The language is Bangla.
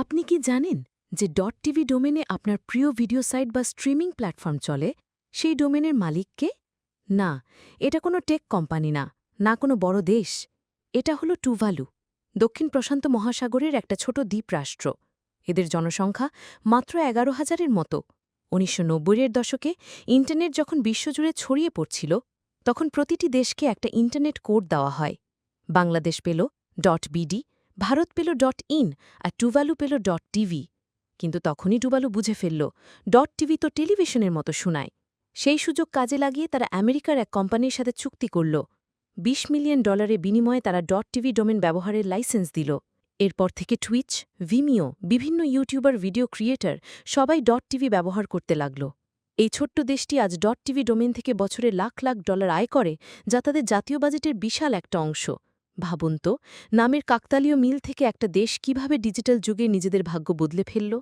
আপনি কি জানেন যে. ডট টিভি ডোমেনে আপনার প্রিয় ভিডিও সাইট বা স্ট্রিমিং প্ল্যাটফর্ম চলে? সেই ডোমেনের মালিককে না, এটা কোনো টেক কোম্পানি না না কোনো বড় দেশ। এটা হলো টুভালু, দক্ষিণ প্রশান্ত মহাসাগরের একটা ছোট দ্বীপ রাষ্ট্র এদের জনসংখ্যা মাত্র এগারো হাজারের মতো। উনিশশো নব্বইয়ের দশকে ইন্টারনেট যখন বিশ্বজুড়ে ছড়িয়ে পড়ছিল, তখন প্রতিটি দেশকে একটা ইন্টারনেট কোড দেওয়া হয়। বাংলাদেশ পেল. ডট বিডি ভারত পেল ডট ইন আর টুভালু পেল ডট টিভি। কিন্তু তখনই টুভালু বুঝে ফেলল, ডট টিভি তো টেলিভিশনের মতো শোনায়। সেই সুযোগ কাজে লাগিয়ে তারা আমেরিকার এক কোম্পানির সাথে চুক্তি করল। ২০ মিলিয়ন ডলারের বিনিময়ে তারা ডট টিভি ডোমেন ব্যবহারের লাইসেন্স দিল। এরপর থেকে টুইচ, ভিমিও, বিভিন্ন ইউটিউবার, ভিডিও ক্রিয়েটর সবাই ডট টিভি ব্যবহার করতে লাগল। এই ছোট্ট দেশটি আজ ডট টিভি ডোমেন থেকে বছরে লাখ লাখ ডলার আয় করে, যা তাদের জাতীয় বাজেটের বিশাল একটা অংশ। ভাবুন তো, নামের কাকতালীয় মিল থেকে একটা দেশ কীভাবে ডিজিটাল যুগে নিজেদের ভাগ্য বদলে ফেলল?